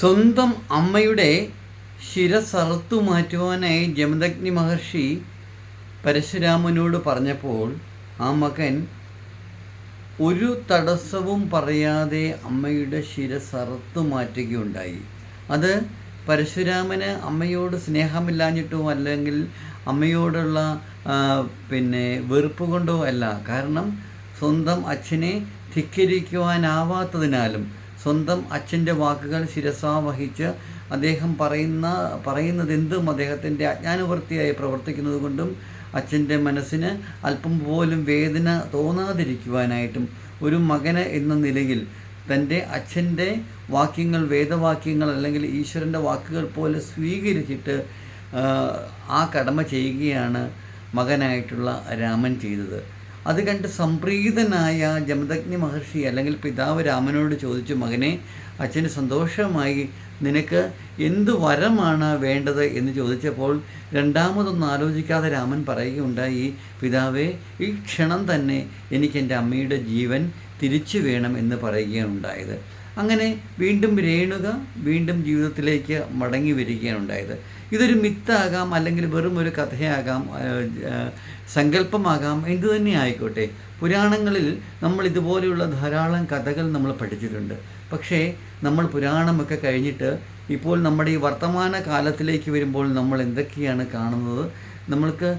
സ്വന്തം അമ്മയുടെ ശിരസറുത്തു മാറ്റുവാനായി ജമദഗ്നി മഹർഷി പരശുരാമനോട് പറഞ്ഞപ്പോൾ ആ മകൻ ഒരു തടസ്സവും പറയാതെ അമ്മയുടെ ശിരസറുത്തു മാറ്റുകയുണ്ടായി. അത് പരശുരാമന് അമ്മയോട് സ്നേഹമില്ലാഞ്ഞിട്ടോ അല്ലെങ്കിൽ അമ്മയോടുള്ള പിന്നെ വെറുപ്പ് കൊണ്ടോ അല്ല. കാരണം സ്വന്തം അച്ഛനെ ധിക്കരിക്കുവാനാവാത്തതിനാലും സ്വന്തം അച്ഛന്റെ വാക്കുകൾ ശിരസാ വഹിച്ച് അദ്ദേഹം പറയുന്ന പറയുന്നത് എന്തും അദ്ദേഹത്തിന്റെ അജ്ഞാനവൃത്തിയായി പ്രവർത്തിക്കുന്നത് കൊണ്ടും അച്ഛന്റെ മനസ്സിന് അല്പം പോലും വേദന തോന്നാതിരിക്കുവാനായിട്ടും ഒരു മകന് എന്ന നിലയിൽ തന്റെ അച്ഛന്റെ വാക്യങ്ങൾ വേദവാക്യങ്ങൾ അല്ലെങ്കിൽ ഈശ്വരന്റെ വാക്കുകൾ പോലെ സ്വീകരിച്ചിട്ട് ആ കടമ ചെയ്യുകയാണ് മകനായിട്ടുള്ള രാമൻ ചെയ്തത്. അത് കണ്ട് സംപ്രീതനായ ജമദഗ്നി മഹർഷി അല്ലെങ്കിൽ പിതാവ് രാമനോട് ചോദിച്ചു മകനെ അച്ഛന് സന്തോഷമായി. നിനക്ക് എന്ത് വരമാണ് വേണ്ടത്? എന്ന് ചോദിച്ചപ്പോൾ രണ്ടാമതൊന്നും ആലോചിക്കാതെ രാമൻ പറയുകയുണ്ടായി പിതാവേ ഈ ക്ഷണം തന്നെ എനിക്ക് എന്റെ അമ്മയുടെ ജീവൻ തിരിച്ചു വേണം എന്ന് പറയുകയുണ്ടായത്. അങ്ങനെ വീണ്ടും രേണുക വീണ്ടും ജീവിതത്തിലേക്ക് മടങ്ങി വരികയാണ് ഉണ്ടായത് ഇതൊരു മിത്താകാം അല്ലെങ്കിൽ വെറും ഒരു കഥയാകാം സങ്കല്പമാകാം എന്തു തന്നെ ആയിക്കോട്ടെ. പുരാണങ്ങളിൽ നമ്മൾ ഇതുപോലെയുള്ള ധാരാളം കഥകൾ നമ്മൾ പഠിച്ചിട്ടുണ്ട്. പക്ഷേ നമ്മൾ പുരാണമൊക്കെ കഴിഞ്ഞിട്ട് ഇപ്പോൾ നമ്മുടെ ഈ വർത്തമാന കാലത്തിലേക്ക് വരുമ്പോൾ നമ്മൾ എന്തൊക്കെയാണ് കാണുന്നത് നമ്മൾക്ക്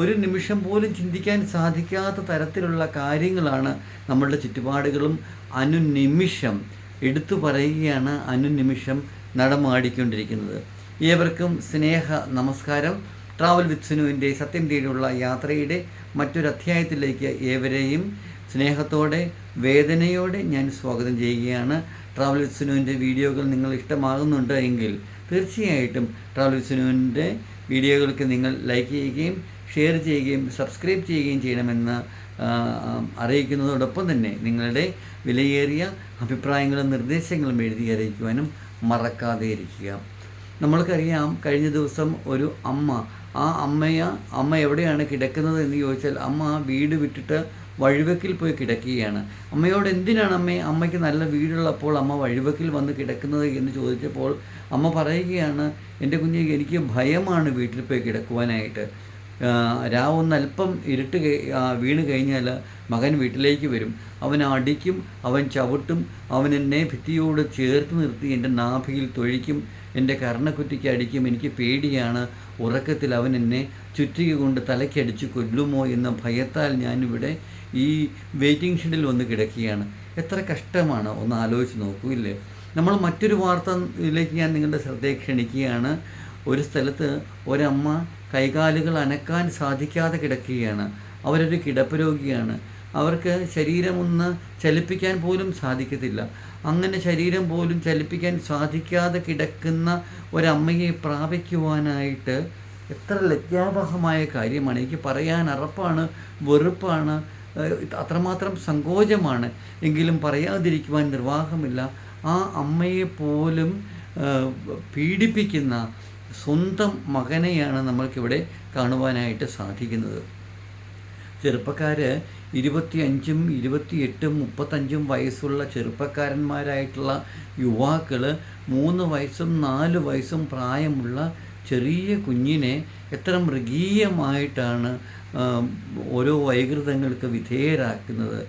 ഒരു നിമിഷം പോലും ചിന്തിക്കാൻ സാധിക്കാത്ത തരത്തിലുള്ള കാര്യങ്ങളാണ് നമ്മളുടെ ചുറ്റുപാടുകളും. അനുനിമിഷം എടുത്തു പറയുകയാണ് അനുനിമിഷം നടമാടിക്കൊണ്ടിരിക്കുന്നത്. ഏവർക്കും സ്നേഹ നമസ്കാരം. ട്രാവൽ വിത്ത് സുനുവിന്റെ സത്യം തേടിയുള്ള യാത്രയുടെ മറ്റൊരു അധ്യായത്തിലേക്ക് ഏവരെയും സ്നേഹത്തോടെ വേദനയോടെ ഞാൻ സ്വാഗതം ചെയ്യുകയാണ്. ട്രാവൽ വിത്ത് സുനുവിന്റെ വീഡിയോകൾ നിങ്ങൾ ഇഷ്ടമാകുന്നുണ്ട് എങ്കിൽ തീർച്ചയായിട്ടും ട്രാവൽ വിത്ത് സുനുവിന്റെ വീഡിയോകൾക്ക് നിങ്ങൾ ലൈക്ക് ചെയ്യുകയും ഷെയർ ചെയ്യുകയും സബ്സ്ക്രൈബ് ചെയ്യുകയും ചെയ്യണമെന്ന് അറിയിക്കുന്നതോടൊപ്പം തന്നെ നിങ്ങളുടെ വിലയേറിയ അഭിപ്രായങ്ങളും നിർദ്ദേശങ്ങളും എഴുതി അറിയിക്കുവാനും മറക്കാതെ ഇരിക്കുക. നമ്മൾക്കറിയാം കഴിഞ്ഞ ദിവസം ഒരു അമ്മ ആ അമ്മയ അമ്മ എവിടെയാണ് കിടക്കുന്നത് എന്ന് ചോദിച്ചാൽ അമ്മ വീട് വിട്ടിട്ട് വഴിവെക്കിൽ പോയി കിടക്കുകയാണ്. അമ്മയോട് എന്തിനാണ് അമ്മയെ അമ്മയ്ക്ക് നല്ല വീടുള്ളപ്പോൾ അമ്മ വഴിവെക്കിൽ വന്ന് കിടക്കുന്നത് എന്ന് ചോദിച്ചപ്പോൾ അമ്മ പറയുകയാണ് എന്റെ കുഞ്ഞ് എനിക്ക് ഭയമാണ് വീട്ടിൽ പോയി കിടക്കുവാനായിട്ട്. രാവൊന്നല്പം ഇരുട്ട് വീണ് കഴിഞ്ഞാൽ മകൻ വീട്ടിലേക്ക് വരും. അവൻ അടിക്കും അവൻ ചവിട്ടും അവൻ എന്നെ ഭിത്തിയോട് ചേർത്ത് നിർത്തി എന്റെ നാഭിയിൽ തൊഴിക്കും എന്റെ കർണക്കുറ്റിക്ക് അടിക്കും. എനിക്ക് പേടിയാണ്. ഉറക്കത്തിൽ അവൻ എന്നെ ചുറ്റിക കൊണ്ട് തലയ്ക്കടിച്ച് കൊല്ലുമോ എന്ന ഭയത്താൽ ഞാനിവിടെ ഈ വെയിറ്റിംഗ് ഷെഡിൽ വന്ന് കിടക്കുകയാണ്. എത്ര കഷ്ടമാണ് ഒന്ന് ആലോചിച്ച് നോക്കൂ ഇല്ലേ? നമ്മൾ മറ്റൊരു വാർത്തയിലേക്ക് ഞാൻ നിങ്ങളുടെ ശ്രദ്ധയെ ക്ഷണിക്കുകയാണ്. ഒരു സ്ഥലത്ത് ഒരമ്മ കൈകാലുകൾ അനക്കാൻ സാധിക്കാതെ കിടക്കുകയാണ്. അവരൊരു കിടപ്പ് രോഗിയാണ്. അവർക്ക് ശരീരമൊന്ന് ചലിപ്പിക്കാൻ പോലും സാധിക്കത്തില്ല. അങ്ങനെ ശരീരം പോലും ചലിപ്പിക്കാൻ സാധിക്കാതെ കിടക്കുന്ന ഒരമ്മയെ പ്രാപിക്കുവാനായിട്ട് എത്ര ലജ്ജാവഹമായ കാര്യമാണ്. എനിക്ക് പറയാൻ അറപ്പാണ് വെറുപ്പാണ് അത്രമാത്രം സങ്കോചമാണ്. എങ്കിലും പറയാതിരിക്കുവാൻ നിർവാഹമില്ല. ആ അമ്മയെ പോലും പീഡിപ്പിക്കുന്ന സ്വന്തം മകനെയാണ് നമ്മൾക്കിവിടെ കാണുവാനായിട്ട് സാധിക്കുന്നത്. ചെറുപ്പക്കാർ ഇരുപത്തിയഞ്ചും ഇരുപത്തിയെട്ടും മുപ്പത്തഞ്ചും വയസ്സുള്ള ചെറുപ്പക്കാരന്മാരായിട്ടുള്ള യുവാക്കൾ മൂന്ന് വയസ്സും നാല് വയസ്സും പ്രായമുള്ള ചെറിയ കുഞ്ഞിനെ എത്ര മൃഗീയമായിട്ടാണ് ഓരോ വൈകൃതങ്ങൾക്ക് വിധേയരാക്കുന്നത്.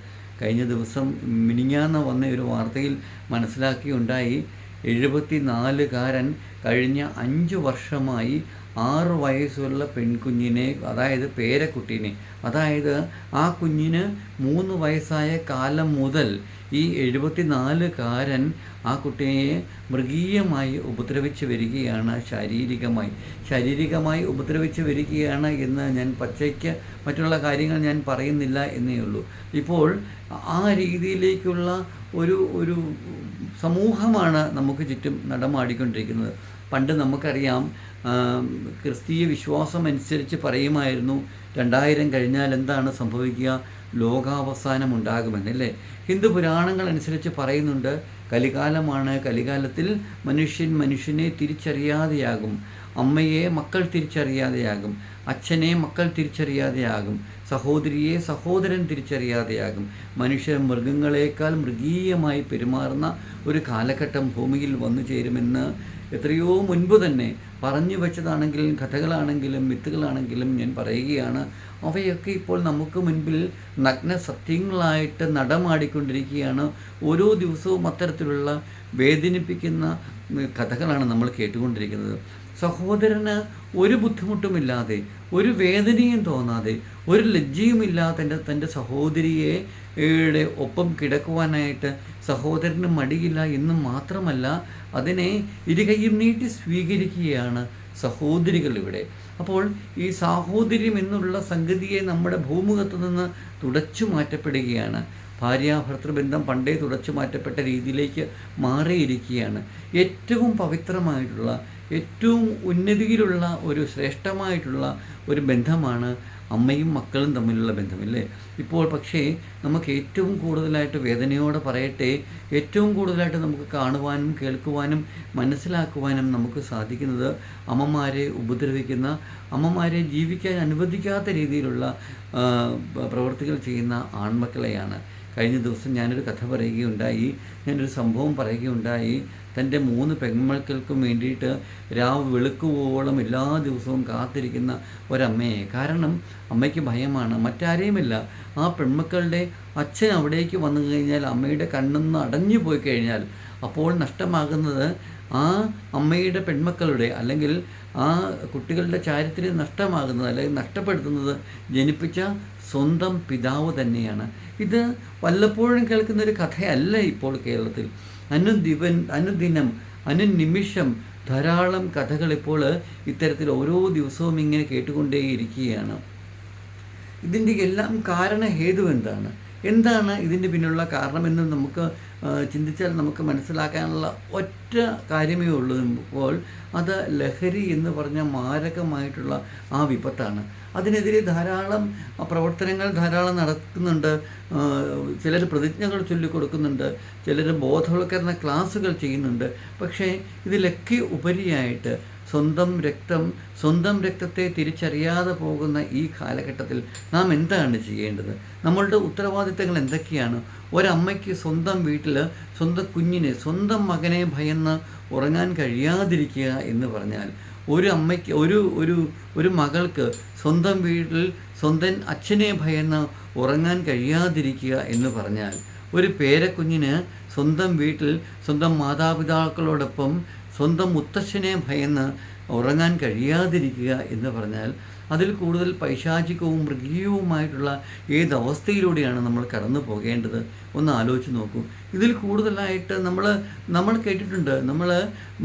കഴിഞ്ഞ ദിവസം മിനിഞ്ഞാന്ന് വന്ന ഒരു വാർത്തയിൽ മനസ്സിലാക്കിയുണ്ടായി. എഴുപത്തി നാലുകാരൻ കഴിഞ്ഞ അഞ്ച് വർഷമായി ആറ് വയസ്സുള്ള പെൺകുഞ്ഞിനെ അതായത് പേരക്കുട്ടീനെ അതായത് ആ കുഞ്ഞിന് മൂന്ന് വയസ്സായ കാലം മുതൽ ഈ എഴുപത്തിനാലുകാരൻ ആ കുട്ടിയെ മൃഗീയമായി ഉപദ്രവിച്ച് വരികയാണ് ശാരീരികമായി. ശാരീരികമായി ഉപദ്രവിച്ച് വരികയാണ് എന്ന് ഞാൻ പച്ചയ്ക്ക് മറ്റുള്ള കാര്യങ്ങൾ ഞാൻ പറയുന്നില്ല എന്നേ ഉള്ളൂ. ഇപ്പോൾ ആ രീതിയിലേക്കുള്ള ഒരു ഒരു സമൂഹമാണ് നമുക്ക് ചുറ്റും നടമാടിക്കൊണ്ടിരിക്കുന്നത്. പണ്ട് നമുക്കറിയാം ക്രിസ്തീയ വിശ്വാസം അനുസരിച്ച് പറയുമായിരുന്നു രണ്ടായിരം കഴിഞ്ഞാൽ എന്താണ് സംഭവിക്കുക? ലോകാവസാനം ഉണ്ടാകുമെന്നല്ലേ ഹിന്ദു പുരാണങ്ങൾ അനുസരിച്ച് പറയുന്നുണ്ട് കലികാലമാണ്. കലികാലത്തിൽ മനുഷ്യൻ മനുഷ്യനെ തിരിച്ചറിയാതെയാകും. അമ്മയെ മക്കൾ തിരിച്ചറിയാതെയാകും. അച്ഛനെ മക്കൾ തിരിച്ചറിയാതെയാകും. സഹോദരിയെ സഹോദരൻ തിരിച്ചറിയാതെയാകും. മനുഷ്യർ മൃഗങ്ങളെക്കാൾ മൃഗീയമായി പെരുമാറുന്ന ഒരു കാലഘട്ടം ഭൂമിയിൽ വന്നു ചേരുമെന്ന് എത്രയോ മുൻപ് തന്നെ പറഞ്ഞു വെച്ചതാണെങ്കിലും കഥകളാണെങ്കിലും മിത്തുകളാണെങ്കിലും ഞാൻ പറയുകയാണ് അവയൊക്കെ ഇപ്പോൾ നമുക്ക് മുൻപിൽ നഗ്ന സത്യങ്ങളായിട്ട് നടമാടിക്കൊണ്ടിരിക്കുകയാണ്. ഓരോ ദിവസവും അത്തരത്തിലുള്ള വേദനിപ്പിക്കുന്ന കഥകളാണ് നമ്മൾ കേട്ടുകൊണ്ടിരിക്കുന്നത്. സഹോദരന് ഒരു ബുദ്ധിമുട്ടുമില്ലാതെ ഒരു വേദനയും തോന്നാതെ ഒരു ലജ്ജയുമില്ലാതെ തന്റെ തന്റെ സഹോദരിയെ ഒപ്പം കിടക്കുവാനായിട്ട് സഹോദരന് മടിയില്ല എന്ന് മാത്രമല്ല അതിനെ ഇരുകൈയും നീട്ടി സ്വീകരിക്കുകയാണ് സഹോദരികൾ ഇവിടെ. അപ്പോൾ ഈ സാഹോദര്യം എന്നുള്ള സംഗതിയെ നമ്മുടെ ഭൂമുഖത്ത് നിന്ന് തുടച്ചു മാറ്റപ്പെടുകയാണ്. ഭാര്യാഭർത്തൃബന്ധം പണ്ടേ തുടച്ചു മാറ്റപ്പെട്ട രീതിയിലേക്ക് മാറിയിരിക്കുകയാണ്. ഏറ്റവും പവിത്രമായിട്ടുള്ള ഏറ്റവും ഉന്നതിയിലുള്ള ഒരു ശ്രേഷ്ഠമായിട്ടുള്ള ഒരു ബന്ധമാണ് അമ്മയും മക്കളും തമ്മിലുള്ള ബന്ധമില്ലേ? ഇപ്പോൾ പക്ഷേ നമുക്ക് ഏറ്റവും കൂടുതലായിട്ട് വേദനയോടെ പറയട്ടെ ഏറ്റവും കൂടുതലായിട്ട് നമുക്ക് കാണുവാനും കേൾക്കുവാനും മനസ്സിലാക്കുവാനും നമുക്ക് സാധിക്കുന്നത് അമ്മമാരെ ഉപദ്രവിക്കുന്ന അമ്മമാരെ ജീവിക്കാൻ അനുവദിക്കാത്ത രീതിയിലുള്ള പ്രവൃത്തികൾ ചെയ്യുന്ന ആൺമക്കളെയാണ്. കഴിഞ്ഞ ദിവസം ഞാനൊരു കഥ പറയുകയുണ്ടായി. ഞാനൊരു സംഭവം പറയുകയുണ്ടായി. തന്റെ മൂന്ന് പെൺമക്കൾക്കും വേണ്ടിയിട്ട് രാവ് വെളുക്കുവോളം എല്ലാ ദിവസവും കാത്തിരിക്കുന്ന ഒരമ്മയെ. കാരണം അമ്മയ്ക്ക് ഭയമാണ്. മറ്റാരെയുമില്ല. ആ പെൺമക്കളുടെ അച്ഛൻ അവിടേക്ക് വന്നു കഴിഞ്ഞാൽ അമ്മയുടെ കണ്ണെന്ന് അടഞ്ഞു പോയി കഴിഞ്ഞാൽ അപ്പോൾ നഷ്ടമാകുന്നത് ആ അമ്മയുടെ പെൺമക്കളുടെ അല്ലെങ്കിൽ ആ കുട്ടികളുടെ ചാരിത്രം നഷ്ടമാകുന്നത് അല്ലെങ്കിൽ നഷ്ടപ്പെടുത്തുന്നത് ജനിപ്പിച്ച സ്വന്തം പിതാവ് തന്നെയാണ്. ഇത് വല്ലപ്പോഴും കേൾക്കുന്ന ഒരു കഥയല്ല ഇപ്പോൾ കേരളത്തിൽ. അനുദിവൻ അനുദിനം അനുനിമിഷം ധാരാളം കഥകൾ ഇപ്പോൾ ഇത്തരത്തിൽ ഓരോ ദിവസവും ഇങ്ങനെ കേട്ടുകൊണ്ടേയിരിക്കുകയാണ്. ഇതിന്റെ എല്ലാം കാരണ ഹേതു എന്താണ്? എന്താണ് ഇതിന്റെ പിന്നിലുള്ള കാരണമെന്ന് നമുക്ക് ചിന്തിച്ചാൽ നമുക്ക് മനസ്സിലാക്കാനുള്ള ഒറ്റ കാര്യമേ ഉള്ളൂ ഇപ്പോൾ അത് ലഹരി എന്ന് പറഞ്ഞ മാരകമായിട്ടുള്ള ആ വിപത്താണ്. അതിനെതിരെ ധാരാളം പ്രവർത്തനങ്ങൾ ധാരാളം നടക്കുന്നുണ്ട്. ചിലർ പ്രതിജ്ഞകൾ ചൊല്ലിക്കൊടുക്കുന്നുണ്ട്. ചിലർ ബോധവൽക്കരണ ക്ലാസ്സുകൾ ചെയ്യുന്നുണ്ട്. പക്ഷേ ഇതിലൊക്കെ ഉപരിയായിട്ട് സ്വന്തം രക്തം സ്വന്തം രക്തത്തെ തിരിച്ചറിയാതെ പോകുന്ന ഈ കാലഘട്ടത്തിൽ നാം എന്താണ് ചെയ്യേണ്ടത്? നമ്മളുടെ ഉത്തരവാദിത്തങ്ങൾ എന്തൊക്കെയാണ്? ഒരമ്മയ്ക്ക് സ്വന്തം വീട്ടിൽ സ്വന്തം കുഞ്ഞിനെ സ്വന്തം മകനെ ഭയന്ന് ഉറങ്ങാൻ കഴിയാതിരിക്കുക എന്ന് പറഞ്ഞാൽ ഒരു അമ്മയ്ക്ക് ഒരു ഒരു ഒരു മകൾക്ക് സ്വന്തം വീട്ടിൽ സ്വന്തം അച്ഛനെ ഭയന്ന് ഉറങ്ങാൻ കഴിയാതിരിക്കുക എന്ന് പറഞ്ഞാൽ ഒരു പേരക്കുഞ്ഞിന് സ്വന്തം വീട്ടിൽ സ്വന്തം മാതാപിതാക്കളോടൊപ്പം സ്വന്തം മുത്തശ്ശനെ ഭയന്ന് ഉറങ്ങാൻ കഴിയാതിരിക്കുക എന്ന് പറഞ്ഞാൽ അതിൽ കൂടുതൽ പൈശാചികവും മൃഗീയവുമായിട്ടുള്ള ഏത് അവസ്ഥയിലൂടെയാണ് നമ്മൾ കടന്നു പോകേണ്ടത്? ഒന്ന് ആലോചിച്ച് നോക്കൂ. ഇതിൽ കൂടുതലായിട്ട് നമ്മൾ നമ്മൾ കേട്ടിട്ടുണ്ട്. നമ്മൾ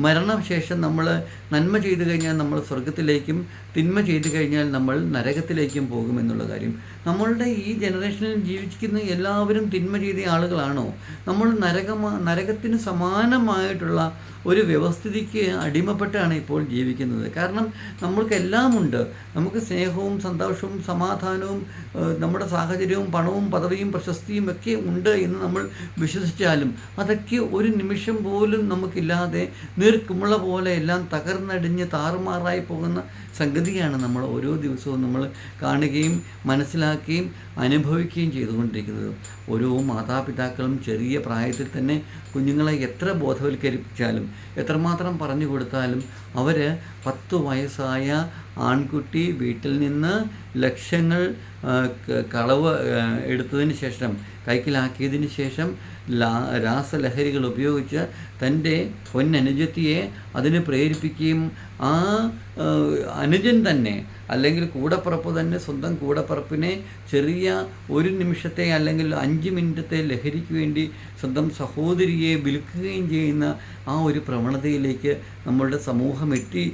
മരണശേഷം നമ്മൾ നന്മ ചെയ്തു കഴിഞ്ഞാൽ നമ്മൾ സ്വർഗത്തിലേക്കും തിന്മ ചെയ്തു കഴിഞ്ഞാൽ നമ്മൾ നരകത്തിലേക്കും പോകുമെന്നുള്ള കാര്യം. നമ്മളുടെ ഈ ജനറേഷനിൽ ജീവിക്കുന്ന എല്ലാവരും തിന്മ ചെയ്ത ആളുകളാണോ? നമ്മൾ നരകമാ നരകത്തിന് സമാനമായിട്ടുള്ള ഒരു വ്യവസ്ഥിതിക്ക് അടിമപ്പെട്ടാണ് ഇപ്പോൾ ജീവിക്കുന്നത്. കാരണം നമ്മൾക്കെല്ലാം ഉണ്ട് നമുക്ക് സ്നേഹവും സന്തോഷവും സമാധാനവും നമ്മുടെ സാഹചര്യവും പണവും പദവിയും പ്രശസ്തിയും ഒക്കെ ഉണ്ട് എന്ന് നമ്മൾ വിശ്വസിച്ചാലും അതൊക്കെ ഒരു നിമിഷം പോലും നമുക്കില്ലാതെ നീർക്കുമുള പോലെ എല്ലാം തകർന്നടിഞ്ഞ് താറുമാറായി പോകുന്ന സംഗതിയാണ് നമ്മൾ ഓരോ ദിവസവും നമ്മൾ കാണുകയും മനസ്സിലാക്കുകയും അനുഭവിക്കുകയും ചെയ്തുകൊണ്ടിരിക്കുന്നത്. ഓരോ മാതാപിതാക്കളും ചെറിയ പ്രായത്തിൽ തന്നെ കുഞ്ഞുങ്ങളെ എത്ര ബോധവൽക്കരിപ്പിച്ചാലും എത്രമാത്രം പറഞ്ഞു കൊടുത്താലും അവർ പത്ത് വയസ്സായ ആൺകുട്ടി വീട്ടിൽ നിന്ന് ലക്ഷങ്ങൾ കളവ് എടുത്തതിന് ശേഷം കൈക്കലാക്കിയതിന് ശേഷം രാസലഹരികൾ ഉപയോഗിച്ച് തന്റെ പൊന്നനുജത്തിയെ അതിന് പ്രേരിപ്പിക്കുകയും ആ അനുജൻ തന്നെ അല്ലെങ്കിൽ കൂടപ്പറപ്പ് തന്നെ സ്വന്തം കൂടപ്പറപ്പിനെ ചെറിയ ഒരു നിമിഷത്തെ അല്ലെങ്കിൽ അഞ്ച് മിനിറ്റത്തെ ലഹരിക്ക് വേണ്ടി സ്വന്തം സഹോദരിയെ വിൽക്കുകയും ചെയ്യുന്ന ആ ഒരു പ്രവണതയിലേക്ക് നമ്മളുടെ സമൂഹം എത്തി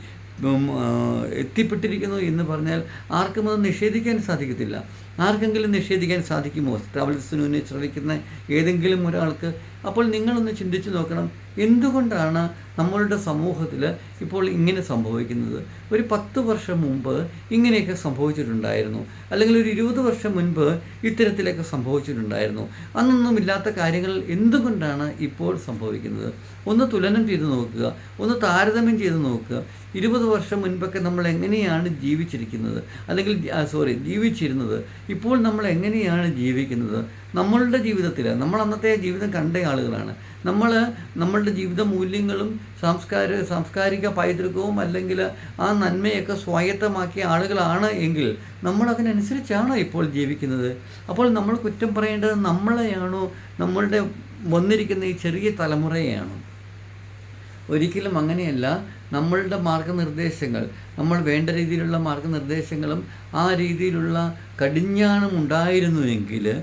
എത്തിപ്പെട്ടിരിക്കുന്നു എന്ന് പറഞ്ഞാൽ ആർക്കും അത് നിഷേധിക്കാൻ സാധിക്കത്തില്ല. ആർക്കെങ്കിലും നിഷേധിക്കാൻ സാധിക്കുമോ? ട്രാവൽസിനെ ശ്രമിക്കുന്ന ഏതെങ്കിലും ഒരാൾക്ക്. അപ്പോൾ നിങ്ങളൊന്ന് ചിന്തിച്ചു നോക്കണം. എന്തുകൊണ്ടാണ് നമ്മളുടെ സമൂഹത്തിൽ ഇപ്പോൾ ഇങ്ങനെ സംഭവിക്കുന്നത്. ഒരു പത്ത് വർഷം മുമ്പ് ഇങ്ങനെയൊക്കെ സംഭവിച്ചിട്ടുണ്ടായിരുന്നു. അല്ലെങ്കിൽ ഒരു ഇരുപത് വർഷം മുൻപ് ഇത്തരത്തിലൊക്കെ സംഭവിച്ചിട്ടുണ്ടായിരുന്നു. അന്നൊന്നും ഇല്ലാത്ത കാര്യങ്ങൾ എന്തുകൊണ്ടാണ് ഇപ്പോൾ സംഭവിക്കുന്നത്? ഒന്ന് തുലനം ചെയ്ത് നോക്കുക. ഒന്ന് താരതമ്യം ചെയ്ത് നോക്കുക. ഇരുപത് വർഷം മുൻപൊക്കെ നമ്മൾ എങ്ങനെയാണ് ജീവിച്ചിരിക്കുന്നത്? അല്ലെങ്കിൽ സോറി ജീവിച്ചിരുന്നത്? ഇപ്പോൾ നമ്മൾ എങ്ങനെയാണ് ജീവിക്കുന്നത്? നമ്മളുടെ ജീവിതത്തിൽ നമ്മൾ അന്നത്തെ ജീവിതം കണ്ട ആളുകളാണ്. നമ്മൾ നമ്മളുടെ ജീവിത മൂല്യങ്ങളും സാംസ്കാര സാംസ്കാരിക പൈതൃകവും അല്ലെങ്കിൽ ആ നന്മയൊക്കെ സ്വായത്തമാക്കിയ ആളുകളാണ് എങ്കിൽ നമ്മൾ അതിനനുസരിച്ചാണ് ഇപ്പോൾ ജീവിക്കുന്നത്. അപ്പോൾ നമ്മൾ കുറ്റം പറയേണ്ടത് നമ്മളെയാണോ? നമ്മളുടെ വന്നിരിക്കുന്ന ഈ ചെറിയ തലമുറയെയാണോ? ഒരിക്കലും അങ്ങനെയല്ല. നമ്മളുടെ മാർഗനിർദ്ദേശങ്ങൾ നമ്മൾ വേണ്ട രീതിയിലുള്ള മാർഗനിർദ്ദേശങ്ങളും ആ രീതിയിലുള്ള കടിഞ്ഞാണം ഉണ്ടായിരുന്നുവെങ്കിൽ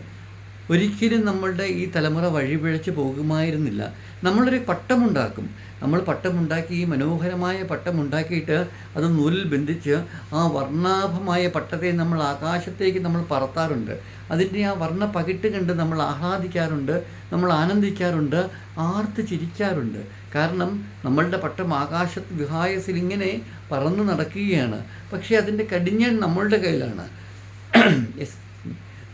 ഒരിക്കലും നമ്മളുടെ ഈ തലമുറ വഴിപിഴച്ച് പോകുമായിരുന്നില്ല. നമ്മളൊരു പട്ടമുണ്ടാക്കും. നമ്മൾ പട്ടമുണ്ടാക്കി ഈ മനോഹരമായ പട്ടമുണ്ടാക്കിയിട്ട് അത് നൂലിൽ ബന്ധിച്ച് ആ വർണാഭമായ പട്ടത്തെ നമ്മൾ ആകാശത്തേക്ക് നമ്മൾ പറത്താറുണ്ട്. അതിന്റെ ആ വർണ പകിട്ട് കണ്ട് നമ്മൾ ആഹ്ലാദിക്കാറുണ്ട് നമ്മൾ ആനന്ദിക്കാറുണ്ട് ആർത്ത് ചിരിക്കാറുണ്ട്. കാരണം നമ്മളുടെ പട്ടം ആകാശത്ത് വിഹായസിൽ ഇങ്ങനെ പറന്ന് നടക്കുകയാണ്. പക്ഷേ അതിന്റെ കടിഞ്ഞൺ നമ്മളുടെ കയ്യിലാണ്.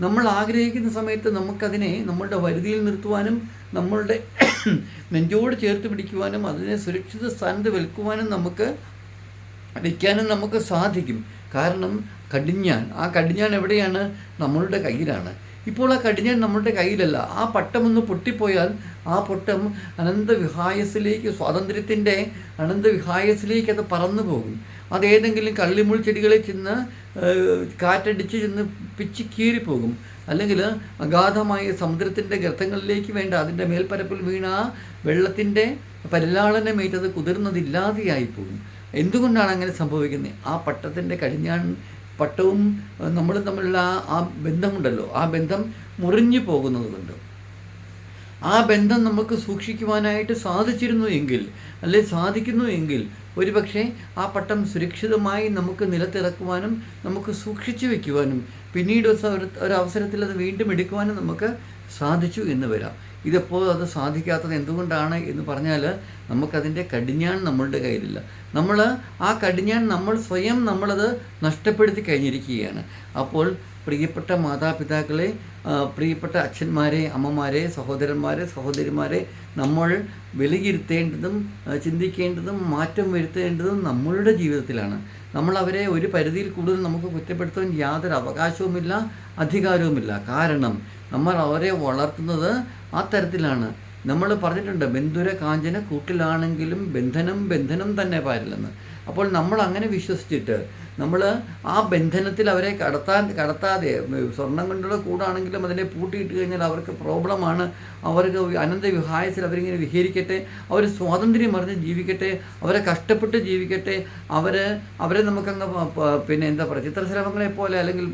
നമ്മൾ ആഗ്രഹിക്കുന്ന സമയത്ത് നമുക്കതിനെ നമ്മളുടെ വരുതിയിൽ നിർത്തുവാനും നമ്മളുടെ നെഞ്ചോട് ചേർത്ത് പിടിക്കുവാനും അതിനെ സുരക്ഷിത സ്ഥാനത്ത് വിൽക്കുവാനും നമുക്ക് വയ്ക്കാനും നമുക്ക് സാധിക്കും. കാരണം കടിഞ്ഞാൻ ആ കടിഞ്ഞാൻ എവിടെയാണ്? നമ്മളുടെ കയ്യിലാണ്. ഇപ്പോൾ ആ കടിഞ്ഞാൻ നമ്മളുടെ കയ്യിലല്ല. ആ പട്ടം ഒന്ന് പൊട്ടിപ്പോയാൽ ആ പൊട്ടം അനന്തവിഹായസിലേക്ക് സ്വാതന്ത്ര്യത്തിന്റെ അനന്തവിഹായസിലേക്ക് അത് പറന്നു പോകും അതേതെങ്കിലും കള്ളിമുൾ ചെടികളിൽ ചെന്ന് കാറ്റടിച്ച് ചെന്ന് പിച്ച് കീറിപ്പോകും. അല്ലെങ്കിൽ അഗാധമായ സമുദ്രത്തിന്റെ ഗർത്തങ്ങളിലേക്ക് വേണ്ട അതിന്റെ മേൽപ്പരപ്പിൽ വീണ വെള്ളത്തിന്റെ പരിലാളനമേറ്റത് കുതിർന്നതില്ലാതെയായി പോകും എന്തുകൊണ്ടാണ് അങ്ങനെ സംഭവിക്കുന്നത്? ആ പട്ടത്തിന്റെ കടിഞ്ഞാൺ പട്ടവും നമ്മൾ തമ്മിലുള്ള ആ ബന്ധമുണ്ടല്ലോ. ആ ബന്ധം മുറിഞ്ഞു പോകുന്നത് കൊണ്ട് ആ ബന്ധം നമുക്ക് സൂക്ഷിക്കുവാനായിട്ട് സാധിച്ചിരുന്നു എങ്കിൽ അല്ലെ സാധിക്കുന്നു എങ്കിൽ ഒരുപക്ഷെ ആ പട്ടം സുരക്ഷിതമായി നമുക്ക് നിലത്തിറക്കുവാനും നമുക്ക് സൂക്ഷിച്ചു വയ്ക്കുവാനും പിന്നീട് ഒരു അവസരത്തിൽ അത് വീണ്ടും എടുക്കുവാനും നമുക്ക് സാധിച്ചു എന്ന് വരാം. ഇതെപ്പോൾ അത് സാധിക്കാത്തത് എന്തുകൊണ്ടാണ് എന്ന് പറഞ്ഞാൽ നമുക്കതിന്റെ കടിഞ്ഞാൻ നമ്മളുടെ കയ്യിലില്ല. നമ്മൾ ആ കടിഞ്ഞാൻ നമ്മൾ സ്വയം നമ്മളത് നഷ്ടപ്പെടുത്തി കഴിഞ്ഞിരിക്കുകയാണ്. അപ്പോൾ പ്രിയപ്പെട്ട മാതാപിതാക്കളെ പ്രിയപ്പെട്ട അച്ഛന്മാരെ അമ്മമാരെ സഹോദരന്മാരെ സഹോദരിമാരെ നമ്മൾ വിലയിരുത്തേണ്ടതും ചിന്തിക്കേണ്ടതും മാറ്റം വരുത്തേണ്ടതും നമ്മളുടെ ജീവിതത്തിലാണ്. നമ്മൾ അവരെ ഒരു പരിധിയിൽ കൂടുതൽ നമുക്ക് കുറ്റപ്പെടുത്താൻ യാതൊരു അവകാശവുമില്ല അധികാരവുമില്ല. കാരണം നമ്മൾ അവരെ വളർത്തുന്നത് ആ തരത്തിലാണ്. നമ്മൾ പറഞ്ഞിട്ടുണ്ട് ബന്ധുര കാഞ്ചന കൂട്ടിലാണെങ്കിലും ബന്ധനം ബന്ധനം തന്നെ പാരില്ലെന്ന്. അപ്പോൾ നമ്മൾ അങ്ങനെ വിശ്വസിച്ചിട്ട് നമ്മൾ ആ ബന്ധനത്തിൽ അവരെ കടത്താൻ കടത്താതെ സ്വർണം കൊണ്ടുള്ള കൂടാണെങ്കിലും അതിനെ പൂട്ടിയിട്ട് കഴിഞ്ഞാൽ അവർക്ക് പ്രോബ്ലമാണ്. അവർക്ക് അനന്ത വിഹായത്തിൽ അവരിങ്ങനെ വിഹരിക്കട്ടെ അവർ സ്വാതന്ത്ര്യം അറിഞ്ഞ് ജീവിക്കട്ടെ അവരെ കഷ്ടപ്പെട്ട് ജീവിക്കട്ടെ അവർ അവരെ നമുക്കങ്ങ് പിന്നെ എന്താ പറയുക ചിത്രശലഭങ്ങളെ പോലെ അല്ലെങ്കിൽ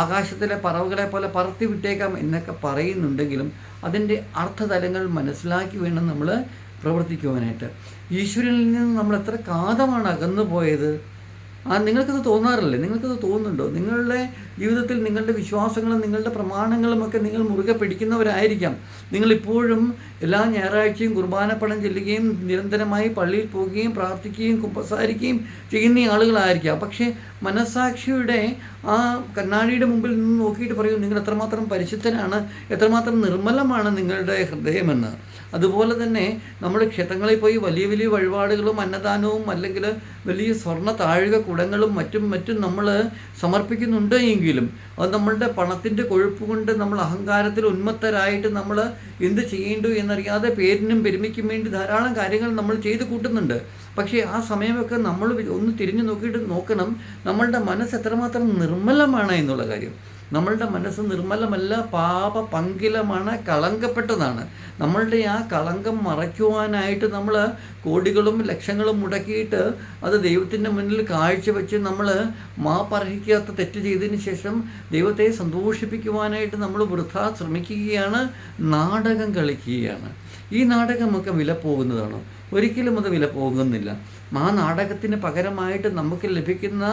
ആകാശത്തിലെ പറവുകളെ പോലെ പറത്തി വിട്ടേക്കാം എന്നൊക്കെ പറയുന്നുണ്ടെങ്കിലും അതിന്റെ അർത്ഥതലങ്ങൾ മനസ്സിലാക്കി വേണം നമ്മൾ പ്രവർത്തിക്കുവാനായിട്ട്. ഈശ്വരനിൽ നിന്ന് നമ്മൾ എത്ര കാതമാണ് അകന്നു പോയത് ആ നിങ്ങൾക്കത് തോന്നാറില്ലേ? നിങ്ങൾക്കത് തോന്നുന്നുണ്ടോ? നിങ്ങളുടെ ജീവിതത്തിൽ നിങ്ങളുടെ വിശ്വാസങ്ങളും നിങ്ങളുടെ പ്രമാണങ്ങളും ഒക്കെ നിങ്ങൾ മുറുകെ പിടിക്കുന്നവരായിരിക്കാം. നിങ്ങളിപ്പോഴും എല്ലാ ഞായറാഴ്ചയും കുർബാനപ്പണം ചെല്ലുകയും നിരന്തരമായി പള്ളിയിൽ പോവുകയും പ്രാർത്ഥിക്കുകയും കുമ്പസാരിക്കുകയും ചെയ്യുന്ന ആളുകളായിരിക്കാം. പക്ഷേ മനസാക്ഷിയുടെ ആ കണ്ണാടിയുടെ മുമ്പിൽ നിന്ന് നോക്കിയിട്ട് പറയും നിങ്ങൾ എത്രമാത്രം പരിശുദ്ധനാണ് എത്രമാത്രം നിർമ്മലമാണ് നിങ്ങളുടെ ഹൃദയമെന്ന്. അതുപോലെ തന്നെ നമ്മൾ ക്ഷേത്രങ്ങളിൽ പോയി വലിയ വലിയ വഴിപാടുകളും അന്നദാനവും അല്ലെങ്കിൽ വലിയ സ്വർണ താഴിക കുടങ്ങളും മറ്റും മറ്റും നമ്മൾ സമർപ്പിക്കുന്നുണ്ട് എങ്കിലും അത് നമ്മളുടെ പണത്തിന്റെ കൊഴുപ്പ് കൊണ്ട് നമ്മൾ അഹങ്കാരത്തിൽ ഉന്മത്തരായിട്ട് നമ്മൾ എന്ത് ചെയ്യേണ്ടു എന്നറിയാതെ പേരിനും പെരുമയ്ക്കും വേണ്ടി ധാരാളം കാര്യങ്ങൾ നമ്മൾ ചെയ്ത് കൂട്ടുന്നുണ്ട്. പക്ഷേ ആ സമയമൊക്കെ നമ്മൾ ഒന്ന് തിരിഞ്ഞു നോക്കിയിട്ട് നോക്കണം. നമ്മളുടെ മനസ്സ് എത്രമാത്രം നിർമ്മലമാണ് എന്നുള്ള കാര്യം. നമ്മളുടെ മനസ്സ് നിർമ്മലമല്ല പാപ പങ്കിലമാണ് കളങ്കപ്പെട്ടതാണ്. നമ്മളുടെ ആ കളങ്കം മറയ്ക്കുവാനായിട്ട് നമ്മൾ കോടികളും ലക്ഷങ്ങളും മുടക്കിയിട്ട് അത് ദൈവത്തിന്റെ മുന്നിൽ കാഴ്ചവെച്ച് നമ്മൾ മാപ്പർഹിക്കാത്ത തെറ്റ് ചെയ്തതിന് ശേഷം ദൈവത്തെ സന്തോഷിപ്പിക്കുവാനായിട്ട് നമ്മൾ വൃഥ ശ്രമിക്കുകയാണ് നാടകം കളിക്കുകയാണ്. ഈ നാടകമൊക്കെ വില പോകുന്നതാണോ ഒരിക്കലും അത് വില പോകുന്നില്ല. ആ നാടകത്തിന് പകരമായിട്ട് നമുക്ക് ലഭിക്കുന്ന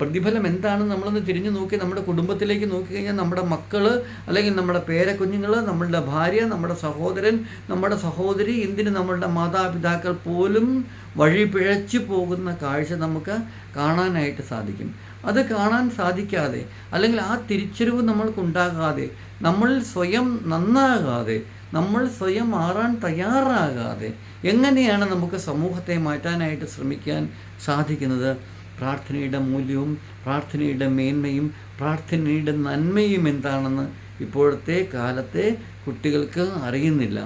പ്രതിഫലം എന്താണെന്ന് നമ്മളൊന്ന് തിരിഞ്ഞു നോക്കി നമ്മുടെ കുടുംബത്തിലേക്ക് നോക്കിക്കഴിഞ്ഞാൽ നമ്മുടെ മക്കൾ അല്ലെങ്കിൽ നമ്മുടെ പേരക്കുഞ്ഞുങ്ങൾ നമ്മളുടെ ഭാര്യ നമ്മുടെ സഹോദരൻ നമ്മുടെ സഹോദരി എന്തിന് നമ്മളുടെ മാതാപിതാക്കൾ പോലും വഴി പിഴച്ചു പോകുന്ന കാഴ്ച നമുക്ക് കാണാനായിട്ട് സാധിക്കും. അത് കാണാൻ സാധിക്കാതെ അല്ലെങ്കിൽ ആ തിരിച്ചറിവ് നമ്മൾക്കുണ്ടാകാതെ നമ്മൾ സ്വയം നന്നാകാതെ നമ്മൾ സ്വയം മാറാൻ തയ്യാറാകാതെ എങ്ങനെയാണ് നമുക്ക് സമൂഹത്തെ മാറ്റാനായിട്ട് ശ്രമിക്കാൻ സാധിക്കുന്നത്? പ്രാർത്ഥനയുടെ മൂല്യവും പ്രാർത്ഥനയുടെ മേന്മയും പ്രാർത്ഥനയുടെ നന്മയും എന്താണെന്ന് ഇപ്പോഴത്തെ കാലത്തെ കുട്ടികൾക്ക് അറിയുന്നില്ല.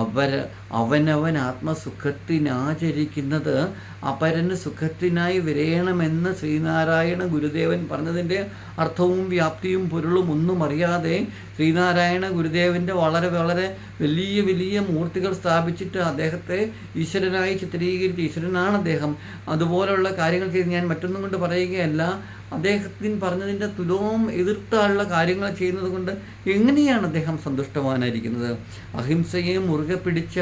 അവർ അവനവൻ ആത്മസുഖത്തിനാചരിക്കുന്നത് അപരന് സുഖത്തിനായി വിരയണമെന്ന് ശ്രീനാരായണ ഗുരുദേവൻ പറഞ്ഞതിന്റെ അർത്ഥവും വ്യാപ്തിയും പൊരുളും ഒന്നും അറിയാതെ ശ്രീനാരായണ ഗുരുദേവന്റെ വളരെ വളരെ വലിയ വലിയ മൂർത്തികൾ സ്ഥാപിച്ചിട്ട് അദ്ദേഹത്തെ ഈശ്വരനായി ചിത്രീകരിച്ച് ഈശ്വരനാണ് അദ്ദേഹം. അതുപോലെയുള്ള കാര്യങ്ങൾ ചെയ്ത് ഞാൻ മറ്റൊന്നും കൊണ്ട് പറയുകയല്ല. അദ്ദേഹത്തിന് പറഞ്ഞതിന്റെ തുലവും എതിർത്താളുള്ള കാര്യങ്ങൾ ചെയ്യുന്നത് കൊണ്ട് എങ്ങനെയാണ് അദ്ദേഹം സന്തുഷ്ടവാനായിരിക്കുന്നത്? അഹിംസയെ മുറുകെ പിടിച്ച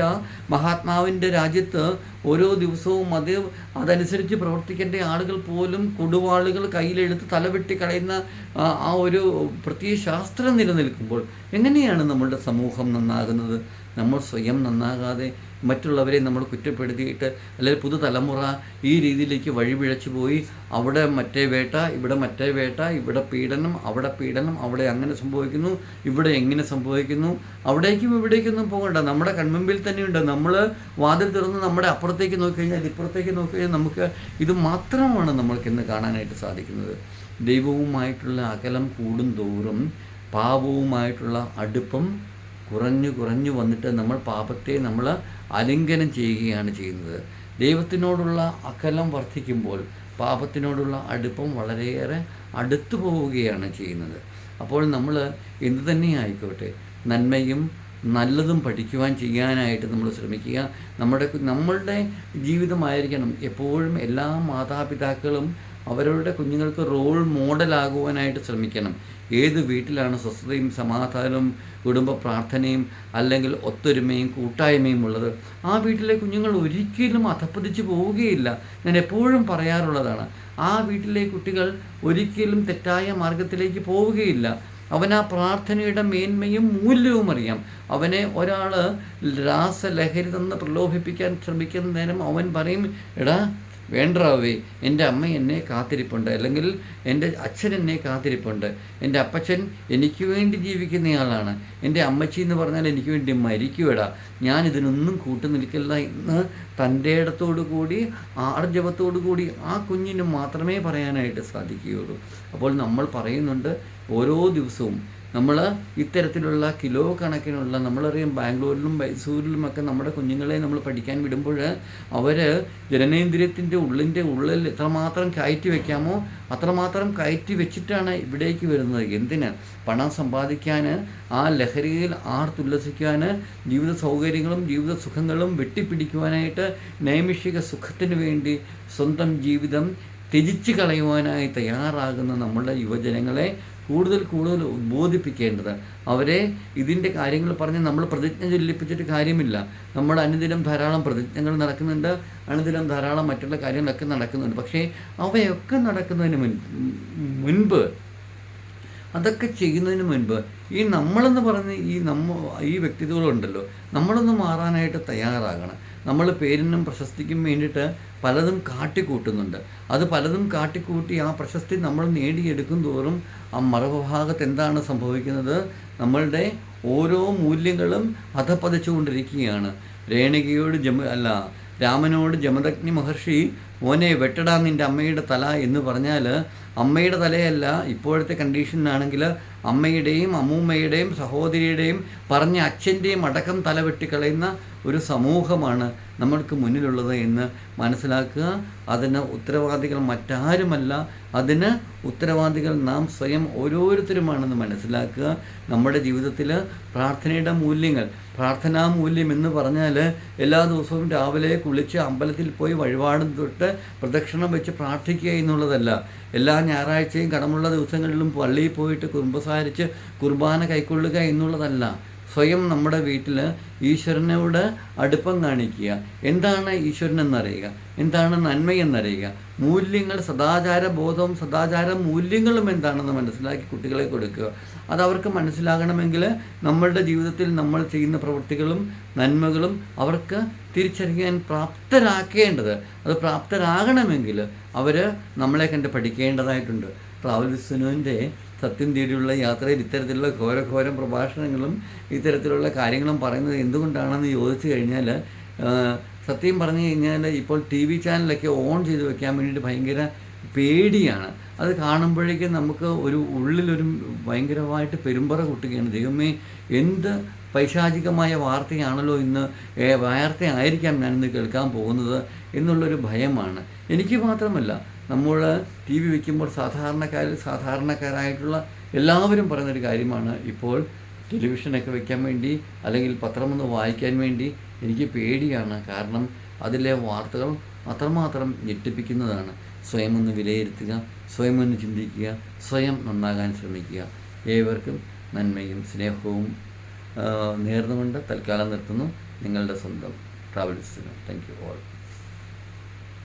മഹാത്മാവിന്റെ രാജ്യത്ത് ഓരോ ദിവസവും അത് അതനുസരിച്ച് പ്രവർത്തിക്കേണ്ട ആളുകൾ പോലും കൊടുവാളുകൾ കയ്യിലെടുത്ത് തലവെട്ടി കളയുന്ന ആ, ഒരു പ്രത്യേക ശാസ്ത്രം നിലനിൽക്കുമ്പോൾ എങ്ങനെയാണ് നമ്മളുടെ സമൂഹം നന്നാകുന്നത്? നമ്മൾ സ്വയം നന്നാകാതെ മറ്റുള്ളവരെ നമ്മൾ കുറ്റപ്പെടുത്തിയിട്ട് അല്ലെങ്കിൽ പുതുതലമുറ ഈ രീതിയിലേക്ക് വഴിപിഴച്ചു പോയി അവിടെ മറ്റേ വേട്ട ഇവിടെ മറ്റേ വേട്ട ഇവിടെ പീഡനം അവിടെ പീഡനം അവിടെ അങ്ങനെ സംഭവിക്കുന്നു ഇവിടെ എങ്ങനെ സംഭവിക്കുന്നു അവിടേക്കും ഇവിടേക്കൊന്നും പോകണ്ട. നമ്മുടെ കൺമുമ്പിൽ തന്നെയുണ്ട്. നമ്മൾ വാതിൽ തുറന്ന് നമ്മുടെ അപ്പുറത്തേക്ക് നോക്കിക്കഴിഞ്ഞാൽ ഇപ്പുറത്തേക്ക് നോക്കിക്കഴിഞ്ഞാൽ നമുക്ക് ഇത് മാത്രമാണ് നമ്മൾക്ക് ഇന്ന് കാണാനായിട്ട് സാധിക്കുന്നത്. ദൈവവുമായിട്ടുള്ള അകലം കൂടും തോറും പാപവുമായിട്ടുള്ള അടുപ്പം കുറഞ്ഞു കുറഞ്ഞു വന്നിട്ട് നമ്മൾ പാപത്തെ നമ്മൾ അലിംഗനം ചെയ്യുകയാണ് ചെയ്യുന്നത്. ദൈവത്തിനോടുള്ള അകലം വർദ്ധിക്കുമ്പോൾ പാപത്തിനോടുള്ള അടുപ്പം വളരെയേറെ അടുത്തു പോവുകയാണ് ചെയ്യുന്നത്. അപ്പോൾ നമ്മൾ എന്തു തന്നെ ആയിക്കോട്ടെ നന്മയും നല്ലതും പഠിക്കുവാൻ ചെയ്യാനായിട്ട് നമ്മൾ ശ്രമിക്കുക. നമ്മുടെ നമ്മളുടെ ജീവിതമായിരിക്കണം. എപ്പോഴും എല്ലാ മാതാപിതാക്കളും അവരവരുടെ കുഞ്ഞുങ്ങൾക്ക് റോൾ മോഡലാകുവാനായിട്ട് ശ്രമിക്കണം. ഏത് വീട്ടിലാണ് സ്വസ്ഥതയും സമാധാനവും കുടുംബ പ്രാർത്ഥനയും അല്ലെങ്കിൽ ഒത്തൊരുമയും കൂട്ടായ്മയും ഉള്ളത്? ആ വീട്ടിലെ കുഞ്ഞുങ്ങൾ ഒരിക്കലും അധപ്പതിച്ച് പോവുകയില്ല. ഞാൻ എപ്പോഴും പറയാറുള്ളതാണ് ആ വീട്ടിലെ കുട്ടികൾ ഒരിക്കലും തെറ്റായ മാർഗത്തിലേക്ക് പോവുകയില്ല. അവൻ ആ പ്രാർത്ഥനയുടെ മേന്മയും മൂല്യവും അറിയാം. അവനെ ഒരാൾ രാസലഹരി തന്ന് പ്രലോഭിപ്പിക്കാൻ ശ്രമിക്കുന്ന നേരം അവൻ പറയും എടാ വേണ്ടാവേ എന്റെ അമ്മ എന്നെ കാത്തിരിപ്പുണ്ട്. അല്ലെങ്കിൽ എന്റെ അച്ഛൻ എന്നെ കാത്തിരിപ്പുണ്ട്. എന്റെ അപ്പച്ചൻ എനിക്ക് വേണ്ടി ജീവിക്കുന്നയാളാണ്. എന്റെ അമ്മച്ചി എന്ന് പറഞ്ഞാൽ എനിക്ക് വേണ്ടി മരിക്കുവിടാ. ഞാൻ ഇതിനൊന്നും കൂട്ടു നിൽക്കില്ല എന്ന് തന്റെ ഇടത്തോടു കൂടി ആർജവത്തോടു കൂടി ആ കുഞ്ഞിന് മാത്രമേ പറയാനായിട്ട് സാധിക്കുകയുള്ളൂ. അപ്പോൾ നമ്മൾ പറയുന്നുണ്ട് ഓരോ ദിവസവും നമ്മൾ ഇത്തരത്തിലുള്ള കിലോ കണക്കിനുള്ള നമ്മളറിയാം ബാംഗ്ലൂരിലും മൈസൂരിലുമൊക്കെ നമ്മുടെ കുഞ്ഞുങ്ങളെ നമ്മൾ പഠിക്കാൻ വിടുമ്പോൾ അവർ ജനനേന്ദ്രിയത്തിന്റെ ഉള്ളിന്റെ ഉള്ളിൽ എത്രമാത്രം കയറ്റി വയ്ക്കാമോ അത്രമാത്രം കയറ്റി വെച്ചിട്ടാണ് ഇവിടേക്ക് വരുന്നത്. എന്തിന്? പണം സമ്പാദിക്കാൻ ആ ലഹരിയിൽ ആർത്തുല്ലസിക്കാൻ ജീവിത സൗകര്യങ്ങളും ജീവിത സുഖങ്ങളും വെട്ടിപ്പിടിക്കുവാനായിട്ട് നൈമിഷിക സുഖത്തിന് വേണ്ടി സ്വന്തം ജീവിതം ത്യജിച്ച് കളയുവാനായി തയ്യാറാകുന്ന നമ്മുടെ യുവജനങ്ങളെ കൂടുതൽ കൂടുതൽ ഉദ്ബോധിപ്പിക്കേണ്ടത് അവരെ ഇതിന്റെ കാര്യങ്ങൾ പറഞ്ഞ് നമ്മൾ പ്രതിജ്ഞ ചൊല്ലിപ്പിച്ചിട്ട് കാര്യമില്ല. നമ്മൾ അനുദിനം ധാരാളം പ്രതിജ്ഞകൾ നടക്കുന്നുണ്ട് അനുദിനം ധാരാളം മറ്റുള്ള കാര്യങ്ങളൊക്കെ നടക്കുന്നുണ്ട്. പക്ഷേ അവയൊക്കെ നടക്കുന്നതിന് മുൻ മുൻപ് അതൊക്കെ ചെയ്യുന്നതിന് മുൻപ് ഈ നമ്മളെന്ന് പറഞ്ഞ് ഈ നമ്മ ഈ വ്യക്തിത്വങ്ങളുണ്ടല്ലോ നമ്മളൊന്ന് മാറാനായിട്ട് തയ്യാറാകണം. നമ്മൾ പേരിനും പ്രശസ്തിക്കും വേണ്ടിയിട്ട് പലതും കാട്ടിക്കൂട്ടുന്നുണ്ട്. അത് പലതും കാട്ടിക്കൂട്ടി ആ പ്രശസ്തി നമ്മൾ നേടിയെടുക്കും തോറും ആ മറുഭാഗത്ത് എന്താണ് സംഭവിക്കുന്നത്? നമ്മളുടെ ഓരോ മൂല്യങ്ങളും അധപ്പതിച്ചുകൊണ്ടിരിക്കുകയാണ് രേണികയോട് ജമ അല്ല രാമനോട് ജമദഗ്നി മഹർഷി മോനെ വെട്ടടാ നിന്റെ അമ്മയുടെ തല എന്ന് പറഞ്ഞാൽ അമ്മയുടെ തലയല്ല ഇപ്പോഴത്തെ കണ്ടീഷനിലാണെങ്കിൽ അമ്മയുടെയും അമ്മൂമ്മയുടെയും സഹോദരിയുടെയും പറഞ്ഞ അച്ഛന്റെയും അടക്കം തലവെട്ടിക്കളയുന്ന ഒരു സമൂഹമാണ് നമ്മൾക്ക് മുന്നിലുള്ളത് എന്ന് മനസ്സിലാക്കുക. അതിന് ഉത്തരവാദികൾ മറ്റാരുമല്ല. അതിന് ഉത്തരവാദികൾ നാം സ്വയം ഓരോരുത്തരുമാണെന്ന് മനസ്സിലാക്കുക. നമ്മുടെ ജീവിതത്തിൽ പ്രാർത്ഥനയുടെ മൂല്യങ്ങൾ പ്രാർത്ഥനാ മൂല്യം എന്ന് പറഞ്ഞാൽ എല്ലാ ദിവസവും രാവിലെ കുളിച്ച് അമ്പലത്തിൽ പോയി വഴിപാടും തൊട്ട് പ്രദക്ഷിണം വെച്ച് പ്രാർത്ഥിക്കുക എന്നുള്ളതല്ല. എല്ലാ ഞായറാഴ്ചയും കടമുള്ള ദിവസങ്ങളിലും പള്ളിയിൽ പോയിട്ട് കുറുമ്പസാരിച്ച് കുർബാന കൈക്കൊള്ളുക എന്നുള്ളതല്ല. സ്വയം നമ്മുടെ വീട്ടിൽ ഈശ്വരനോട് അടുപ്പം കാണിക്കുക. എന്താണ് ഈശ്വരൻ എന്നറിയുക എന്താണ് നന്മയെന്നറിയുക? മൂല്യങ്ങൾ സദാചാര ബോധവും സദാചാര മൂല്യങ്ങളും എന്താണെന്ന് മനസ്സിലാക്കി കുട്ടികളെ കൊടുക്കുക. അത് അവർക്ക് മനസ്സിലാകണമെങ്കിൽ നമ്മളുടെ ജീവിതത്തിൽ നമ്മൾ ചെയ്യുന്ന പ്രവൃത്തികളും നന്മകളും അവർക്ക് തിരിച്ചറിയാൻ പ്രാപ്തരാക്കേണ്ടത്. അത് പ്രാപ്തരാകണമെങ്കിൽ അവർ നമ്മളെ കണ്ട് പഠിക്കേണ്ടതായിട്ടുണ്ട്. ട്രാവൽസിനുവിന്റെ സത്യം തേടിയുള്ള യാത്രയിൽ ഇത്തരത്തിലുള്ള ഘോരഘോരം പ്രഭാഷണങ്ങളും ഇത്തരത്തിലുള്ള കാര്യങ്ങളും പറയുന്നത് എന്തുകൊണ്ടാണെന്ന് ചോദിച്ചു കഴിഞ്ഞാൽ സത്യം പറഞ്ഞു കഴിഞ്ഞാൽ ഇപ്പോൾ ടി വി ചാനലൊക്കെ ഓൺ ചെയ്ത് വെക്കാൻ വേണ്ടിയിട്ട് ഭയങ്കര പേടിയാണ്. അത് കാണുമ്പോഴേക്കും നമുക്ക് ഒരു ഉള്ളിലൊരു ഭയങ്കരമായിട്ട് പെരുമ്പറ കുട്ടുകയാണ് ദൈവമേ എന്ത് പൈശാചികമായ വാർത്തയാണല്ലോ ഇന്ന് വാർത്തയായിരിക്കാം ഞാനിന്ന് കേൾക്കാൻ പോകുന്നത് എന്നുള്ളൊരു ഭയമാണ്. എനിക്ക് മാത്രമല്ല നമ്മൾ ടി വി വയ്ക്കുമ്പോൾ സാധാരണക്കാരിൽ സാധാരണക്കാരായിട്ടുള്ള എല്ലാവരും പറയുന്നൊരു കാര്യമാണ്. ഇപ്പോൾ ടെലിവിഷനൊക്കെ വയ്ക്കാൻ വേണ്ടി അല്ലെങ്കിൽ പത്രമൊന്ന് വായിക്കാൻ വേണ്ടി എനിക്ക് പേടിയാണ്. കാരണം അതിലെ വാർത്തകൾ അത്രമാത്രം ഞെട്ടിപ്പിക്കുന്നതാണ്. സ്വയം ഒന്ന് വിലയിരുത്തുക സ്വയം ഒന്ന് ചിന്തിക്കുക സ്വയം നന്നാകാൻ ശ്രമിക്കുക. ഏവർക്കും നന്മയും സ്നേഹവും നേർന്നുകൊണ്ട് തൽക്കാലം നിർത്തുന്നു. നിങ്ങളുടെ സ്വന്തം ട്രാവൽസിന്. Thank you all.